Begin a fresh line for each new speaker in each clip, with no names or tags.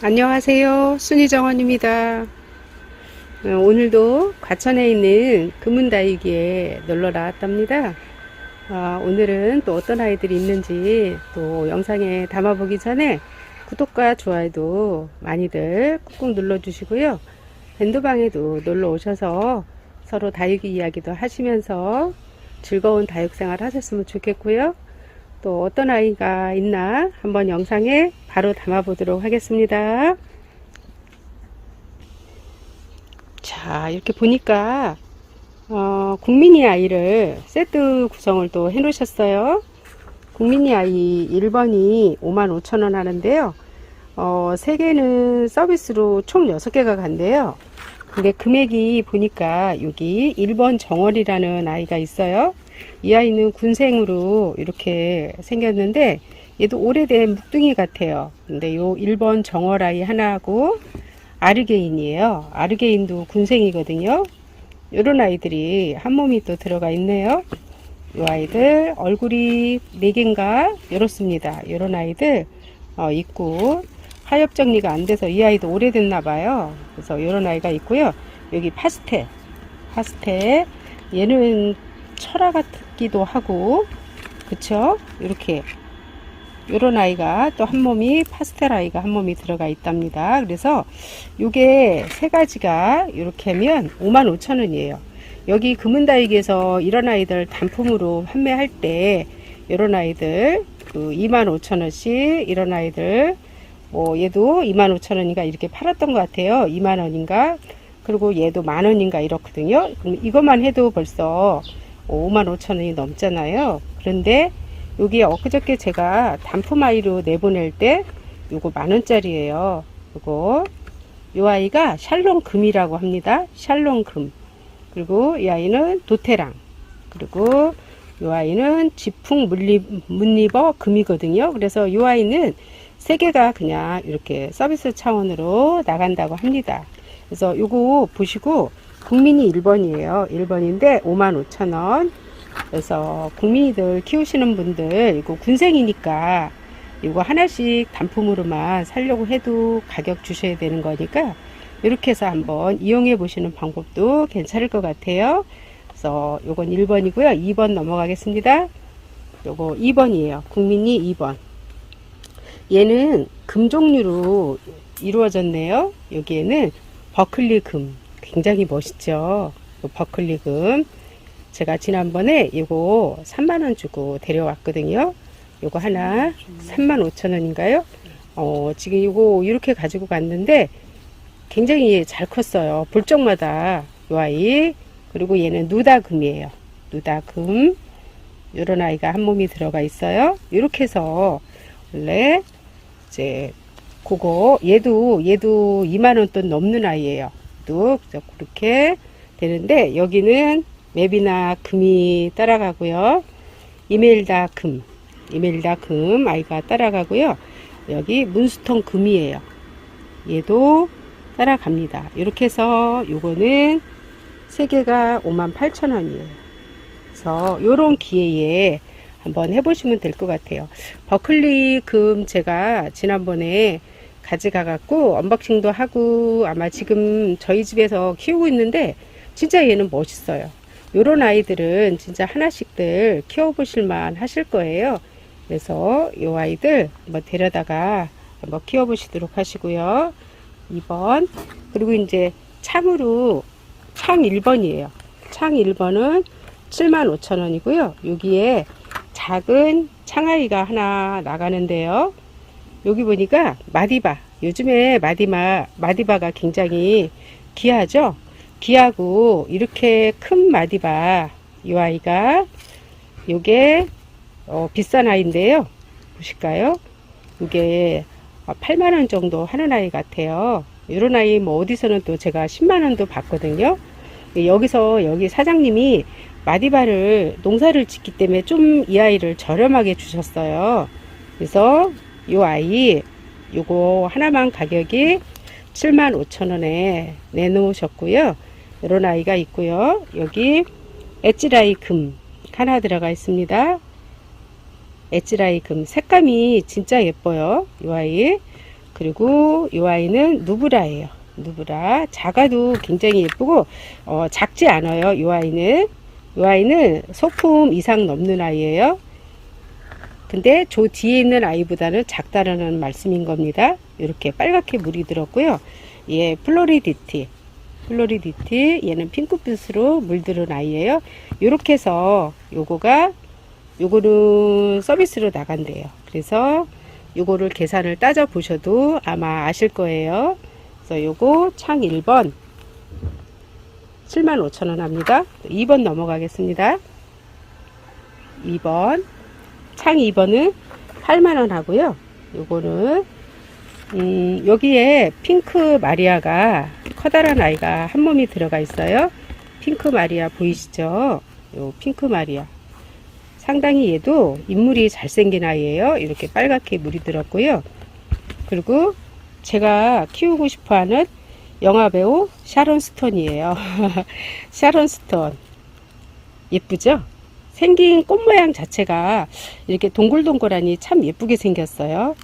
안녕하세요. 순이정원입니다. 어, 오늘도 과천에 있는 금은다육이에 놀러 나왔답니다. 어, 오늘은 또 어떤 아이들이 있는지 또 영상에 담아보기 전에 구독과 좋아요도 많이들 꾹꾹 눌러주시고요. 밴드방에도 놀러 오셔서 서로 다육이 이야기도 하시면서 즐거운 다육생활 하셨으면 좋겠고요. 또 어떤 아이가 있나 한번 영상에 바로 담아 보도록 하겠습니다. 자, 이렇게 보니까 어, 국민이 아이를 세트 구성을 또 해 놓으셨어요. 국민이 아이 1번이 55,000원 하는데요. 어, 3개는 서비스로 총 6개가 간대요. 근데 금액이 보니까 여기 1번 정월이라는 아이가 있어요. 이 아이는 군생으로 이렇게 생겼는데 얘도 오래된 묵둥이 같아요. 근데 요 1번 정월 아이 하나하고 아르게인이에요. 아르게인도 군생이거든요. 요런 아이들이 한 몸이 또 들어가 있네요. 요 아이들 얼굴이 4개인가 이렇습니다. 요런 아이들 어, 있고 하엽 정리가 안 돼서 이 아이도 오래됐나 봐요. 그래서 요런 아이가 있고요. 여기 파스텔 파스텔 얘는 철화 같기도 하고 그쵸? 이렇게. 요런 아이가 또 한 몸이 파스텔 아이가 한 몸이 들어가 있답니다. 그래서 요게 세 가지가 이렇게 하면 55,000원이에요. 여기 금은다육에서 이런 아이들 단품으로 판매할 때 이런 아이들 그 25,000원씩 이런 아이들 뭐 얘도 25,000원인가 이렇게 팔았던 것 같아요. 2만원인가? 그리고 얘도 만원인가 이렇거든요. 그럼 이것만 해도 벌써 55,000원이 넘잖아요. 그런데 여기 엊그저께 제가 단품 아이로 내보낼 때 요거 만원짜리예요. 요거 요 아이가 샬롬 금이라고 합니다. 샬롬 금. 그리고 이 아이는 도테랑. 그리고 요 아이는 지풍 물리, 문리버 금이거든요. 그래서 요 아이는 세 개가 그냥 이렇게 서비스 차원으로 나간다고 합니다. 그래서 요거 보시고 국민이 1번이에요. 1번인데 55,000원. 그래서 국민이들 키우시는 분들 이거 군생이니까 이거 하나씩 단품으로만 살려고 해도 가격 주셔야 되는 거니까 이렇게 해서 한번 이용해 보시는 방법도 괜찮을 것 같아요. 그래서 요건 1번이고요. 2번 넘어가겠습니다. 요거 2번이에요. 국민이 2번. 얘는 금 종류로 이루어졌네요. 여기에는 버클리 금 굉장히 멋있죠. 버클리금. 제가 지난번에 이거 3만원 주고 데려왔거든요. 요거 하나 3만 5천원인가요? 어, 지금 이거 이렇게 가지고 갔는데 굉장히 잘 컸어요. 볼 적마다 요 아이. 그리고 얘는 누다금이에요. 누다금. 요런 아이가 한 몸이 들어가 있어요. 이렇게 해서 원래 이제 그거 얘도 얘도 2만원 돈 넘는 아이예요. 뚝 그렇게 되는데 여기는 맵이나 금이 따라가고요. 이메일다 금, 이메일다 금 아이가 따라가고요. 여기 문스톤 금이에요. 얘도 따라갑니다. 이렇게 해서 요거는 세 개가 58,000원이에요. 그래서 요런 기회에 한번 해보시면 될 것 같아요. 버클리 금 제가 지난번에 가져가 갖고 언박싱도 하고 아마 지금 저희 집에서 키우고 있는데 진짜 얘는 멋있어요. 요런 아이들은 진짜 하나씩들 키워보실만 하실 거예요. 그래서 요 아이들 한번 데려다가 한번 키워보시도록 하시고요. 2번 그리고 이제 창으로 창 1번이에요. 창 1번은 75,000원이고요. 여기에 작은 창아이가 하나 나가는데요. 여기 보니까 마디바. 요즘에 마디마 마디바가 굉장히 귀하죠? 귀하고 이렇게 큰 마디바 이 아이가 요게 어, 비싼 아이인데요. 보실까요? 이게 8만원 정도 하는 아이 같아요. 이런 아이 뭐 어디서는 또 제가 10만원도 봤거든요. 여기서 여기 사장님이 마디바를 농사를 짓기 때문에 좀 이 아이를 저렴하게 주셨어요. 그래서 요 아이 요거 하나만 가격이 75,000원에 내놓으셨고요. 이런 아이가 있고요. 여기 엣지라이 금 하나 들어가 있습니다. 엣지라이 금 색감이 진짜 예뻐요. 이 아이 그리고 이 아이는 누브라예요. 누브라. 작아도 굉장히 예쁘고, 어, 작지 않아요. 이 아이는. 이 아이는 소품 이상 넘는 아이예요. 근데 저 뒤에 있는 아이보다는 작다라는 말씀인 겁니다. 이렇게 빨갛게 물이 들었고요. 얘 플로리디티. 플로리디티. 얘는 핑크빛으로 물들은 아이예요. 이렇게 해서 요거가 요거는 서비스로 나간대요. 그래서 요거를 계산을 따져 보셔도 아마 아실 거예요. 그래서 요거 창 1번 75,000원 합니다. 2번 넘어가겠습니다. 2번 창 2번은 8만원 하고요. 요거는 음, 여기에 핑크 마리아가 커다란 아이가 한 몸이 들어가 있어요. 핑크 마리아 보이시죠? 요 핑크 마리아. 상당히 얘도 인물이 잘생긴 아이예요. 이렇게 빨갛게 물이 들었고요. 그리고 제가 키우고 싶어 하는 영화 배우 샤론 스톤이에요. 샤론 스톤. 예쁘죠? 생긴 꽃 모양 자체가 이렇게 동글동글하니 참 예쁘게 생겼어요.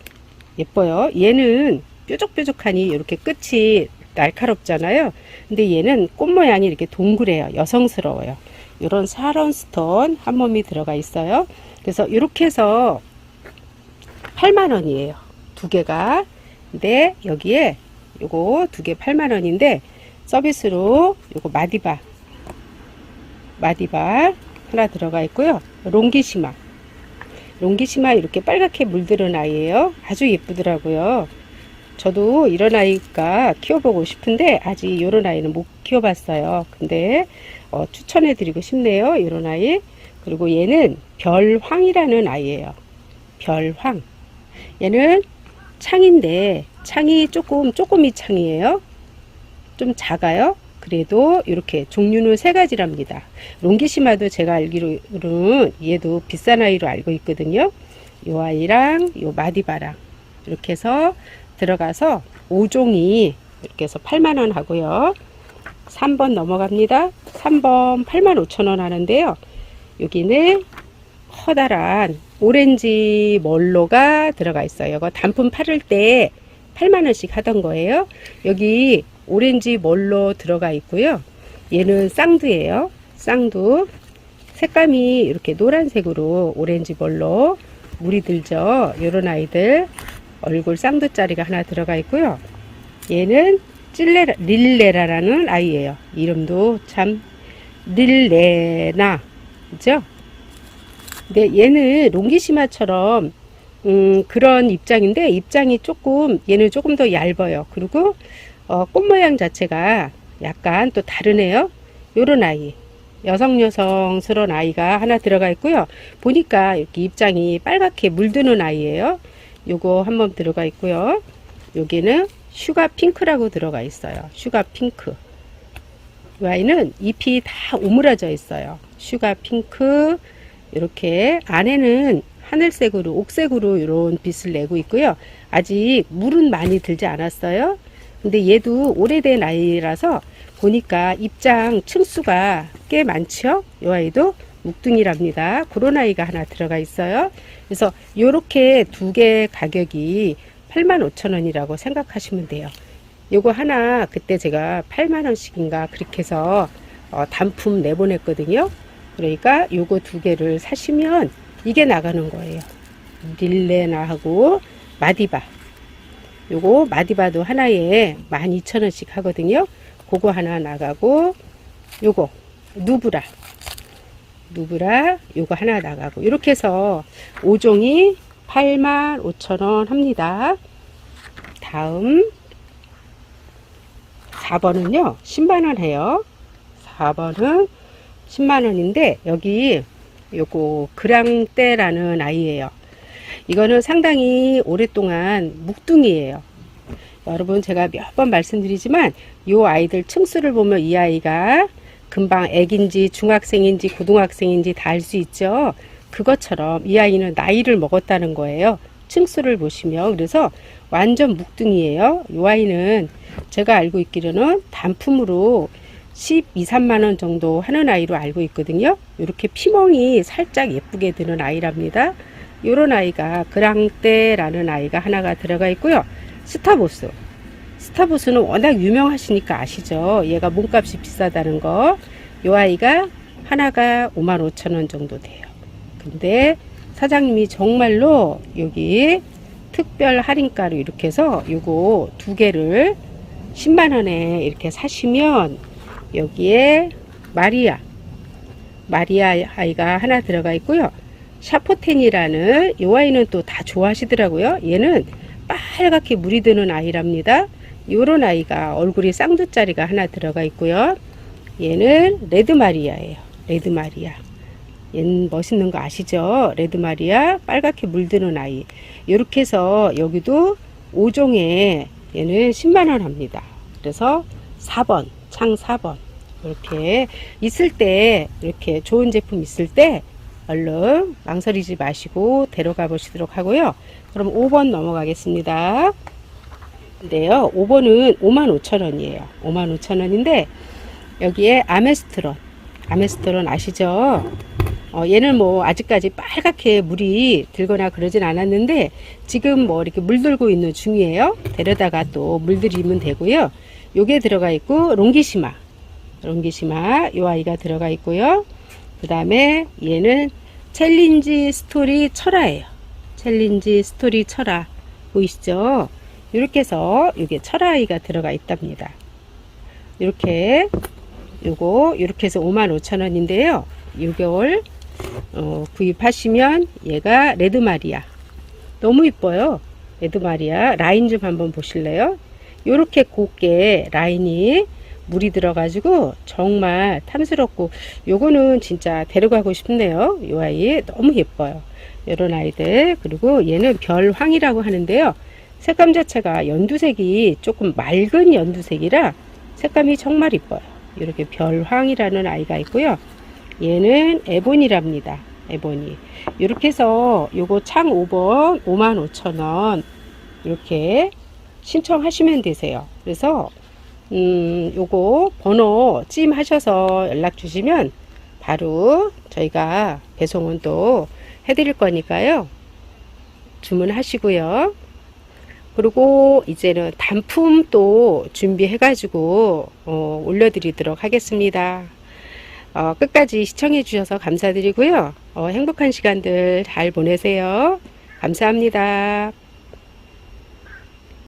예뻐요. 얘는 뾰족뾰족하니 이렇게 끝이 날카롭잖아요. 근데 얘는 꽃 모양이 이렇게 동그래요. 여성스러워요. 이런 샤론 스톤 한 몸이 들어가 있어요. 그래서 이렇게 해서 8만 원이에요. 두 개가. 근데 여기에 요거 두 개 8만 원인데 서비스로 요거 마디바 마디바 하나 들어가 있고요. 롱기시마 롱기시마 이렇게 빨갛게 물들은 아이예요. 아주 예쁘더라고요. 저도 이런 아이가 키워보고 싶은데 아직 이런 아이는 못 키워봤어요. 근데 어, 추천해드리고 싶네요. 이런 아이. 그리고 얘는 별황이라는 아이예요. 별황. 얘는 창인데 창이 조금 쪼꼬미 창이에요. 좀 작아요. 그래도 이렇게 종류는 세 가지랍니다. 롱기시마도 제가 알기로는 얘도 비싼 아이로 알고 있거든요. 요 아이랑 요 마디바랑 이렇게 해서 들어가서 5종이 이렇게 해서 8만원 하고요. 3번 넘어갑니다. 3번 8만 5천원 하는데요. 여기는 커다란 오렌지 멀로가 들어가 있어요. 이거 단품 팔을 때 8만원씩 하던 거예요. 여기 오렌지 멀로 들어가 있고요. 얘는 쌍두예요. 쌍두. 색감이 이렇게 노란색으로 오렌지 멀로 물이 들죠. 요런 아이들 얼굴 쌍두짜리가 하나 들어가 있고요. 얘는 찔레라, 릴레라라는 아이예요. 이름도 참 릴레나 그죠? 근데 얘는 롱기시마처럼 음, 그런 입장인데 입장이 조금 얘는 조금 더 얇아요. 그리고 어, 꽃 모양 자체가 약간 또 다르네요. 요런 아이. 여성 여성스러운 아이가 하나 들어가 있고요. 보니까 이렇게 입장이 빨갛게 물드는 아이예요. 요거 한 번 들어가 있고요. 여기는 슈가 핑크라고 들어가 있어요. 슈가 핑크. 이 아이는 잎이 다 오므라져 있어요. 슈가 핑크. 이렇게 안에는 하늘색으로 옥색으로 이런 빛을 내고 있고요. 아직 물은 많이 들지 않았어요. 근데 얘도 오래된 아이라서 보니까 입장 층수가 꽤 많죠. 이 아이도 묵둥이랍니다. 그런 아이가 하나 들어가 있어요. 그래서 이렇게 두 개 가격이 85,000원이라고 생각하시면 돼요. 요거 하나 그때 제가 8만원씩인가 그렇게 해서 어, 단품 내보냈거든요. 그러니까 요거 두 개를 사시면 이게 나가는 거예요. 릴레나 하고 마디바. 요거 마디바도 하나에 12,000원씩 하거든요. 그거 하나 나가고 요거 누브라. 누브라 요거 하나 나가고 이렇게 해서 5종이 85,000원 합니다. 다음 4번은요. 10만원 해요. 4번은 10만원인데 여기 요거 그랑떼라는 아이예요. 이거는 상당히 오랫동안 묵둥이에요. 여러분 제가 몇 번 말씀드리지만 이 아이들 층수를 보면 이 아이가 금방 애기인지 중학생인지 고등학생인지 다 알 수 있죠. 그것처럼 이 아이는 나이를 먹었다는 거예요. 층수를 보시면 그래서 완전 묵둥이에요. 이 아이는 제가 알고 있기로는 단품으로 12, 3만 원 정도 하는 아이로 알고 있거든요. 이렇게 피멍이 살짝 예쁘게 드는 아이랍니다. 요런 아이가 그랑떼라는 아이가 하나가 들어가 있고요. 스타보스. 스타보스는 워낙 유명하시니까 아시죠? 얘가 몸값이 비싸다는 거. 요 아이가 하나가 55,000원 정도 돼요. 근데 사장님이 정말로 여기 특별 할인가로 이렇게 해서 요거 두 개를 10만원에 이렇게 사시면 여기에 마리아 마리아 아이가 하나 들어가 있고요. 샤포텐이라는 이 아이는 또 다 좋아하시더라고요. 얘는 빨갛게 물이 드는 아이랍니다. 요런 아이가 얼굴이 쌍두짜리가 하나 들어가 있고요. 얘는 레드 마리아예요. 레드 마리아. 얘는 멋있는 거 아시죠? 레드 마리아 빨갛게 물드는 아이. 이렇게 해서 여기도 5종에 얘는 10만 원 합니다. 그래서 4번, 창 4번. 이렇게 있을 때 이렇게 좋은 제품 있을 때 얼른 망설이지 마시고 데려가 보시도록 하고요. 그럼 5번 넘어가겠습니다. 근데요, 5번은 55,000원이에요. 55,000원인데 여기에 아메스트론, 아메스트론 아시죠? 어, 얘는 뭐 아직까지 빨갛게 물이 들거나 그러진 않았는데 지금 뭐 이렇게 물들고 있는 중이에요. 데려다가 또 물들이면 되고요. 요게 들어가 있고 롱기시마, 롱기시마 요 아이가 들어가 있고요. 그 다음에 얘는 챌린지 스토리 철화예요. 챌린지 스토리 철화 보이시죠? 이렇게 해서 이게 철화아이가 들어가 있답니다. 이렇게 요거 이렇게 해서 55,000원인데요. 6개월 어, 구입하시면 얘가 레드 마리아 너무 이뻐요. 레드 마리아 라인 좀 한번 보실래요? 이렇게 곱게 라인이 물이 들어가지고 정말 탐스럽고 요거는 진짜 데려가고 싶네요. 요 아이 너무 예뻐요. 이런 아이들 그리고 얘는 별황이라고 하는데요. 색감 자체가 연두색이 조금 맑은 연두색이라 색감이 정말 이뻐요. 이렇게 별황이라는 아이가 있고요. 얘는 에보니랍니다. 에보니. 이렇게 해서 요거 창 5번 55,000원 이렇게 신청하시면 되세요. 그래서 음, 요거 번호 찜하셔서 연락 주시면 바로 저희가 배송은 또 해드릴 거니까요. 주문하시고요. 그리고 이제는 단품 또 준비해가지고 어, 올려드리도록 하겠습니다. 어, 끝까지 시청해 주셔서 감사드리고요. 어, 행복한 시간들 잘 보내세요. 감사합니다.